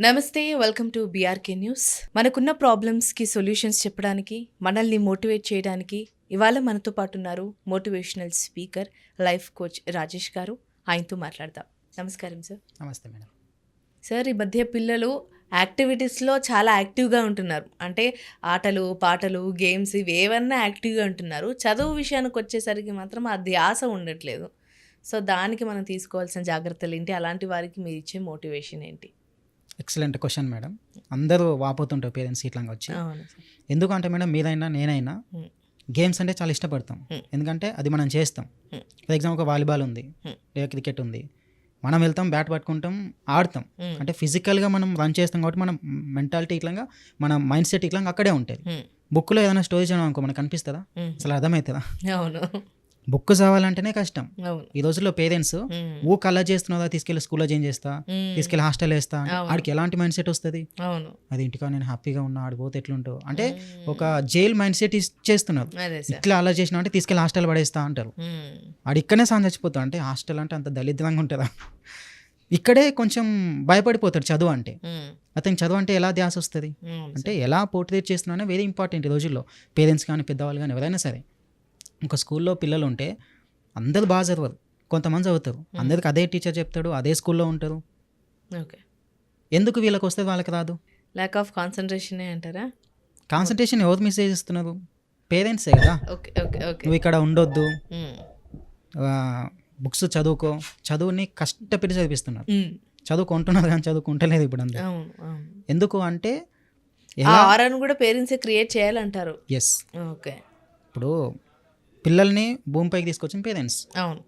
నమస్తే welcome to BRK news మనకున్న ప్రాబ్లమ్స్కి solutions చెప్పడానికి మనల్ని మోటివేట్ చేయడానికి ఇవాళ మనతో పాటు ఉన్నారు motivational speaker life coach Rajesh garu. ఆయనతో మాట్లాడదాం. నమస్కారం సార్ నమస్తే మేడం సార్ ఈ మధ్య పిల్లలు యాక్టివిటీస్లో చాలా యాక్టివ్గా ఉంటున్నారు. అంటే ఆటలు పాటలు గేమ్స్ ఇవి ఏవన్నా యాక్టివ్గా ఉంటున్నారు. చదువు విషయానికి వచ్చేసరికి మాత్రం ఆ ధ్యాస ఉండట్లేదు. సో దానికి మనం తీసుకోవాల్సిన జాగ్రత్తలు ఏంటి? అలాంటి వారికి మీరు ఇచ్చే మోటివేషన్ ఏంటి? ఎక్సలెంట్ క్వశ్చన్ మేడం అందరూ వాపోతుంటారు పేరెంట్స్ ఇట్లాగా వచ్చి ఎందుకంటే మేడం మీరైనా నేనైనా. గేమ్స్ అంటే చాలా ఇష్టపడతాం. ఎందుకంటే అది మనం చేస్తాం. ఫర్ ఎగ్జాంపుల్ ఒక వాలీబాల్ ఉంది. లేదా క్రికెట్ ఉంది మనం వెళ్తాం బ్యాట్ పట్టుకుంటాం ఆడతాం. అంటే ఫిజికల్గా మనం రన్ చేస్తాం కాబట్టి మనం మెంటాలిటీ ఇట్లాగా మన మైండ్ సెట్ ఇట్లా అక్కడే ఉంటుంది. బుక్లో ఏదైనా స్టోరీ చేయడం అనుకో మనకు కనిపిస్తుందా. అసలు అర్థమవుతుందా అవును బుక్ చదవాలంటేనే కష్టం. ఈ రోజుల్లో పేరెంట్స్. ఊ కలర్ చేస్తున్నదా తీసుకెళ్ళి స్కూల్లో జాయిన్ చేస్తా మ్మ్. తీసుకెళ్ళి హాస్టల్ వేస్తా. ఆడికి ఎలాంటి మైండ్ సెట్ వస్తుంది? అది ఇంటికా నేను హ్యాపీగా ఉన్నా ఆడిపోతే ఎట్లుంటావు అంటే మ్మ్. ఒక జైల్ మైండ్ సెట్ చేస్తున్నారు. ఇట్లా అలా చేసినా అంటే తీసుకెళ్ళి హాస్టల్ పడేస్తా అంటారు. ఆడు ఇక్కడనే సాన్ చచ్చిపోతాడు అంటే హాస్టల్ అంటే అంత దళిద్రంగా ఉంటుందా? ఇక్కడే కొంచెం భయపడిపోతాడు చదువు అంటే. అతనికి చదువు అంటే ఎలా ధ్యాస వస్తుంది? అంటే ఎలా పోర్ట్రేట్ చేస్తున్నా వెరీ ఇంపార్టెంట్ ఈ రోజుల్లో. పేరెంట్స్ కానీ పెద్దవాళ్ళు కానీ ఎవరైనా సరే. ఒక స్కూల్లో పిల్లలు ఉంటే అందరూ బాగా చదవరు. కొంతమంది చదువుతారు. అందరికి అదే టీచర్ చెప్తాడు అదే స్కూల్లో ఉంటారు. ఓకే. ఎందుకు వీళ్ళకి వస్తే వాళ్ళకి రాదు? ల్యాక్ ఆఫ్ కాన్సన్ట్రేషన్ అంటారా? కాన్సన్ట్రేషన్ ఎవరు మిస్ చేస్తున్నారు పేరెంట్సే కదా. Okay okay okay. నువ్వు ఇక్కడ ఉండొద్దు. బుక్స్ చదువుకో. చదువుని కష్టపెట్టి చదివిస్తున్నారు. చదువుకుంటున్నారు కానీ చదువుకుంటలేదు ఇప్పుడు అందరు. అవును ఎందుకు అంటే కూడా పేరెంట్స్ క్రియేట్ చేయాలంటారు. Yes okay. ఇప్పుడు పిల్లల్ని భూమిపైకి తీసుకొచ్చిన పేరెంట్స్. అవును.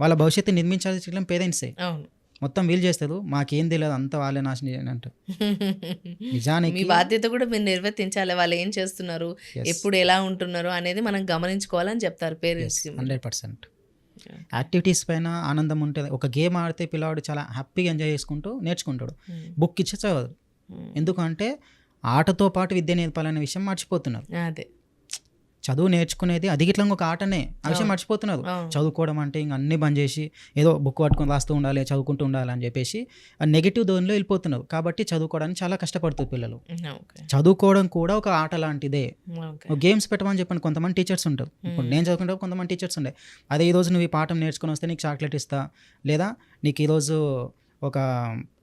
వాళ్ళ భవిష్యత్తు నిర్మించాల్సిన పేరెంట్సే అవును. మొత్తం వీలు చేస్తారు. మాకేం తెలియదు అంత వాళ్ళే నాశనం అంటారు నిజానికి మీ బాధ్యత కూడా మీరు నిర్వర్తించాలి. వాళ్ళు ఏం చేస్తున్నారు? ఎప్పుడు ఎలా ఉంటున్నారు అనేది మనం గమనించుకోవాలని చెప్తారు పేరెంట్స్ హండ్రెడ్ పర్సెంట్. యాక్టివిటీస్ పైన ఆనందం ఉంటుంది. ఒక గేమ్ ఆడితే పిల్లవాడు చాలా హ్యాపీగా ఎంజాయ్ చేసుకుంటూ నేర్చుకుంటాడు. బుక్ ఇచ్చి చదవదు. ఎందుకంటే ఆటతో పాటు విద్య నేర్పాలనే విషయం మర్చిపోతున్నారు. అదే. చదువు నేర్చుకునేది అది గిట్లా ఒక ఆటనే. ఆ విషయం మర్చిపోతున్నారు. చదువుకోవడం అంటే ఇంక అన్ని బంద్ చేసి ఏదో బుక్ పట్టుకొని రాస్తూ ఉండాలి చదువుకుంటూ ఉండాలి అని చెప్పేసి ఆ నెగిటివ్ ధోరణిలో వెళ్ళిపోతున్నారు. కాబట్టి చదువుకోవడానికి చాలా కష్టపడుతుంది పిల్లలు. చదువుకోవడం కూడా ఒక ఆట లాంటిదే. గేమ్స్ పెట్టమని చెప్పండి. కొంతమంది టీచర్స్ ఉంటారు. ఇప్పుడు నేను చదువుకుంటే కొంతమంది టీచర్స్ ఉండే. అదే ఈరోజు నువ్వు ఈ పాఠం నేర్చుకుని వస్తే నీకు చాక్లెట్ ఇస్తా. లేదా నీకు ఈరోజు ఒక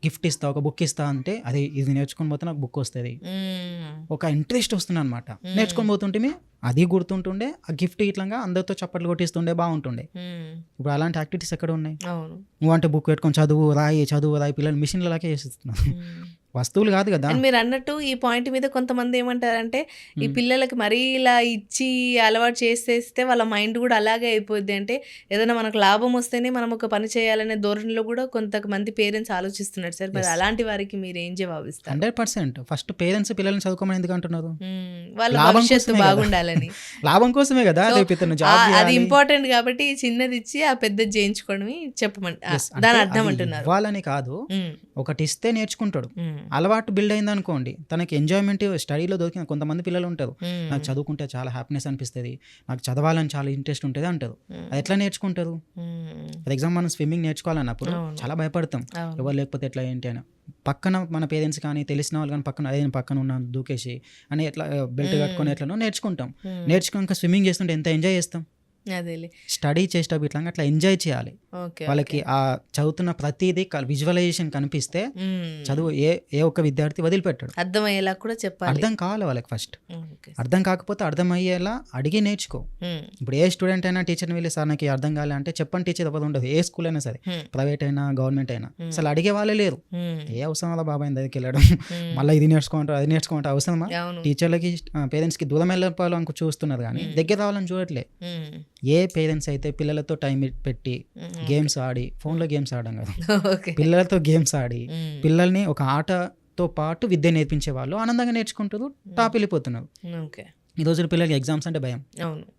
గిఫ్ట్ ఇస్తా ఒక బుక్ ఇస్తా అంటే అది ఇది నేర్చుకొని పోతే నాకు బుక్ వస్తుంది. ఒక ఇంట్రెస్ట్ వస్తుంది అనమాట నేర్చుకొని పోతుంటే అది గుర్తుంటుండే ఆ గిఫ్ట్ ఇట్లా అందరితో చప్పట్లు కొట్టిస్తుండే బాగుంటుండే. ఇప్పుడు అలాంటి యాక్టివిటీస్ ఎక్కడ ఉన్నాయి? నువ్వు అంటే బుక్ పెట్టుకొని చదువు రాయి చదువు రాయి పిల్లలు మిషన్లలాగే చేస్తున్నారు. వస్తువులు కాదు కదా. మీరు అన్నట్టు ఈ పాయింట్ మీద కొంతమంది ఏమంటారంటే ఈ పిల్లలకి మరీ ఇలా ఇచ్చి అలవాటు చేసేస్తే వాళ్ళ మైండ్ కూడా అలాగే అయిపోద్ది. అంటే ఏదైనా మనకు లాభం వస్తేనే మనం ఒక పని చేయాలనే ధోరణిలో కూడా కొంతమంది పేరెంట్స్ ఆలోచిస్తున్నారు సార్. మరి అలాంటి వారికి మీరు ఏం జవాబిస్తారు? Hundred percent. ఫస్ట్ పేరెంట్స్ పిల్లల్ని చదువుకోమని ఎందుకు అంటున్నారు. వాళ్ళ భవిష్యత్తు. బాగుండాలని. లాభం కోసమే కదా. అది. ఇంపార్టెంట్ కాబట్టి చిన్నది ఇచ్చి ఆ పెద్దది చేయించుకోవడం చెప్పమని దాని అర్థం అంటున్నారు. ఇవ్వాలని కాదు. ఒకటి ఇస్తే నేర్చుకుంటాడు. అలవాటు బిల్డ్ అయింది అనుకోండి తనకి ఎంజాయ్మెంట్ స్టడీలో దొరికిన కొంతమంది పిల్లలు ఉంటారు మ్మ్. నాకు చదువుకుంటే చాలా హ్యాపీనెస్ అనిపిస్తుంది నాకు చదవాలని చాలా ఇంట్రెస్ట్ ఉంటుంది అంటారు మ్మ్. అది ఎట్లా నేర్చుకుంటారు. ఫర్ ఎగ్జాంపుల్ మనం స్విమ్మింగ్ నేర్చుకోవాలన్నప్పుడు. చాలా భయపడతాం. ఎవరు లేకపోతే ఎట్లా ఏంటి అని పక్కన మన పేరెంట్స్ కానీ తెలిసిన వాళ్ళు కానీ పక్కన అదే పక్కన ఉన్నాను దూకేసి అని ఎట్లా బెల్ట్ కట్టుకొని ఎట్లనో నేర్చుకుంటాం. నేర్చుకున్నాక స్విమ్మింగ్ చేస్తుంటే ఎంత ఎంజాయ్ చేస్తాం స్టడీ చేసేటప్పుడు ఇట్లా అట్లా ఎంజాయ్ చేయాలి. వాళ్ళకి ఆ చదువుతున్న ప్రతిదీ విజువలైజేషన్ కనిపిస్తే. చదువు ఏ ఏ ఒక్క విద్యార్థి వదిలిపెట్టాడు. అర్థమయ్యేలా కూడా చెప్పాలి. అర్థం కావాలి వాళ్ళకి ఫస్ట్. అర్థం కాకపోతే అర్థమయ్యేలా అడిగి నేర్చుకో. ఇప్పుడు ఏ స్టూడెంట్ అయినా టీచర్ని వెళ్ళి సార్ నాకు అర్థం కాలే అంటే చెప్పండి టీచర్ ఎవరు ఉండదు ఏ స్కూల్ అయినా సరే. ప్రైవేట్ అయినా గవర్నమెంట్ అయినా. అసలు అడిగే వాళ్ళే లేరు. ఏ అవసరం అలా బాబాయ్ దగ్గరికి వెళ్ళడం. మళ్ళీ ఇది నేర్చుకుంటారు అది నేర్చుకుంటారు అవసరమా? టీచర్లకి పేరెంట్స్కి దూరం వెళ్ళిపోవాలని చూస్తున్నారు కానీ దగ్గర రావాలని చూడట్లే. ఏ పేరెంట్స్ అయితే పిల్లలతో టైం పెట్టి. గేమ్స్ ఆడి ఫోన్లో గేమ్స్ ఆడడం కదా. పిల్లలతో గేమ్స్ ఆడి మ్మ్. పిల్లల్ని ఒక ఆటతో పాటు విద్య నేర్పించే వాళ్ళు ఆనందంగా నేర్చుకుంటారు టాప్ వెళ్ళిపోతున్నారు. ఓకే ఈ రోజున పిల్లలకి ఎగ్జామ్స్ అంటే భయం.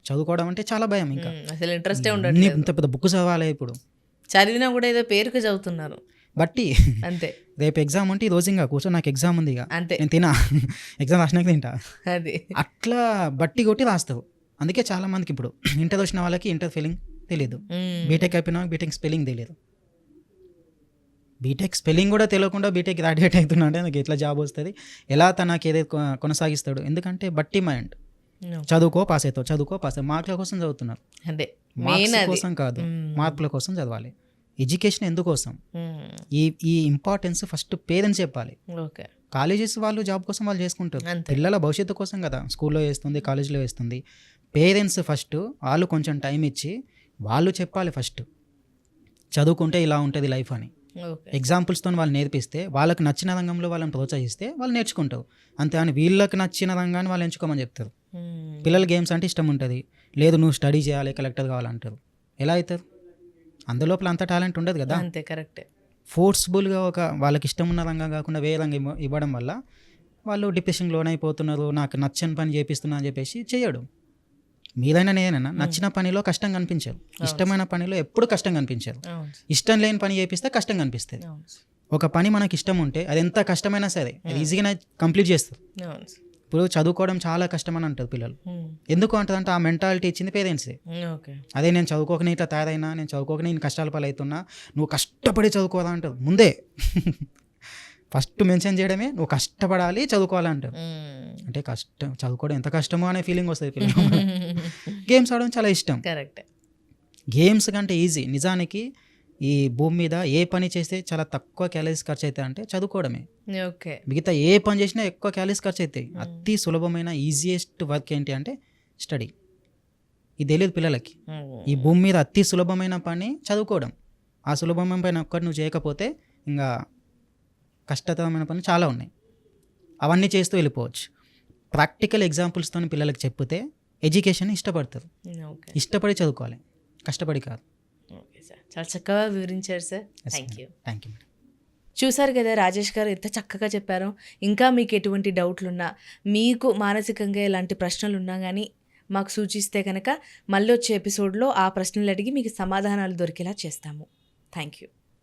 చదువుకోవడం అంటే చాలా భయం ఇంకా. అసలు ఇంట్రెస్టే ఇంత పెద్ద బుక్ చదవాలి ఇప్పుడు. చదివినా కూడా ఏదో పేరుకు చదువుతున్నారు. బట్టి అంతే. రేపు ఎగ్జామ్ అంటే ఈ రోజు ఇంకా కూర్చో నాకు ఎగ్జామ్ ఉంది ఇక. అంతే. నేను తినా. ఎగ్జామ్ రాసినాక తింటా. అది. అట్లా బట్టి కొట్టి రాస్తావు. అందుకే చాలా మందికి ఇప్పుడు ఇంటర్ వచ్చిన వాళ్ళకి ఇంటర్ ఫీలింగ్ తెలియదు. బీటెక్ అయిపోయిన బీటెక్ స్పెల్లింగ్ తెలియదు బీటెక్ స్పెల్లింగ్ కూడా తెలియకుండా బీటెక్ గ్రాడ్యుయేట్ అవుతున్నా అంటే నాకు ఎట్లా జాబ్ వస్తుంది ఎలా తనకి ఏదైతే కొనసాగిస్తాడు. ఎందుకంటే బట్టి మైండ్. చదువుకో పాస్ అవుతావు చదువుకో పాస్ అవుతావు. మార్కుల కోసం చదువుతున్నారు. అదే మార్క్స్ కోసం కాదు. మార్కుల కోసం చదవాలి. ఎడ్యుకేషన్ ఎందుకోసం. ఈ ఈ ఇంపార్టెన్స్ ఫస్ట్ పేరెంట్స్ చెప్పాలి. ఓకే. కాలేజెస్ వాళ్ళు జాబ్ కోసం వాళ్ళు చేసుకుంటారు. పిల్లల భవిష్యత్తు కోసం కదా. స్కూల్లో వేస్తుంది కాలేజీలో వేస్తుంది. పేరెంట్స్ ఫస్ట్ వాళ్ళు కొంచెం టైం ఇచ్చి వాళ్ళు చెప్పాలి ఫస్ట్. చదువుకుంటే ఇలా ఉంటుంది లైఫ్ అని. ఎగ్జాంపుల్స్తో వాళ్ళు నేర్పిస్తే వాళ్ళకి నచ్చిన రంగంలో వాళ్ళని ప్రోత్సహిస్తే వాళ్ళు నేర్చుకుంటారు. అంతే అని వీళ్ళకి నచ్చిన రంగాన్ని వాళ్ళు ఎంచుకోమని చెప్తారు. పిల్లలు గేమ్స్ అంటే ఇష్టం ఉంటుంది. లేదు నువ్వు స్టడీ చేయాలి కలెక్టర్ కావాలంటారు. ఎలా అవుతారు? అందులోపల అంత టాలెంట్ ఉండదు కదా. అంతే కరెక్టే. ఫోర్స్ఫుల్గా ఒక వాళ్ళకి ఇష్టం ఉన్న రంగం కాకుండా వేరే రంగం ఇవ్వ- ఇవ్వడం వల్ల వాళ్ళు డిప్రెషన్ లోన్ అయిపోతున్నారు నాకు నచ్చని పని చేపిస్తున్నా అని చెప్పేసి చేయడు. మీరైనా నేనైనా నచ్చిన పనిలో కష్టం కనిపించదు. ఇష్టమైన పనిలో ఎప్పుడు కష్టం కనిపించదు. అవును. ఇష్టం లేని పని చేపిస్తే కష్టం కనిపిస్తుంది. ఒక పని మనకి ఇష్టం ఉంటే అది ఎంత కష్టమైనా సరే ఈజీగా కంప్లీట్ చేస్తారు అవును. ఇప్పుడు చదువుకోవడం చాలా కష్టం అని అంటారు పిల్లలు. ఎందుకు అంటారంటే ఆ మెంటాలిటీ ఇచ్చింది పేరెంట్సే అదే నేను చదువుకోకనే ఇట్లా తయారైనా నేను చదువుకోకనే నేను కష్టాల పాలవుతున్నా నువ్వు కష్టపడి చదువుకోవాలా అంటారు. ముందే. ఫస్ట్ మెన్షన్ చేయడమే నువ్వు కష్టపడాలి చదువుకోవాలంటారు. మ్మ్. అంటే కష్టం చదువుకోవడం ఎంత కష్టమో అనే ఫీలింగ్ వస్తుంది గేమ్స్ ఆడడం చాలా ఇష్టం. కరెక్టే. గేమ్స్ కంటే ఈజీ. నిజానికి ఈ భూమి మీద ఏ పని చేస్తే చాలా తక్కువ క్యాలరీస్ ఖర్చు అవుతాయి అంటే చదువుకోవడమే. ఓకే. మిగతా ఏ పని చేసినా ఎక్కువ క్యాలరీస్ ఖర్చు అవుతాయి. అతి సులభమైన ఈజియెస్ట్ వర్క్ ఏంటి అంటే స్టడీ ఇది తెలియదు పిల్లలకి. ఈ భూమి మీద అతి సులభమైన పని చదువుకోవడం. ఆ సులభమైన పని ఒక్కటి నువ్వు చేయకపోతే ఇంకా కష్టతరమైన పనులు చాలా ఉన్నాయి. అవన్నీ చేస్తూ వెళ్ళిపోవచ్చు. ప్రాక్టికల్ ఎగ్జాంపుల్స్తో పిల్లలకి చెప్తే ఎడ్యుకేషన్ ఇష్టపడతారు. ఇష్టపడి చదువుకోవాలి. కష్టపడి కాదు. Okay sir. చాలా చక్కగా వివరించారు sir. Thank you thank you చూసారు కదా రాజేష్ గారు ఎంత చక్కగా చెప్పారో. ఇంకా మీకు ఎటువంటి డౌట్లు ఉన్నా మీకు మానసికంగా ఎలాంటి ప్రశ్నలు ఉన్నా కానీ మాకు సూచిస్తే కనుక మళ్ళీ వచ్చే ఎపిసోడ్లో ఆ ప్రశ్నలు అడిగి మీకు సమాధానాలు దొరికేలా చేస్తాము. Thank you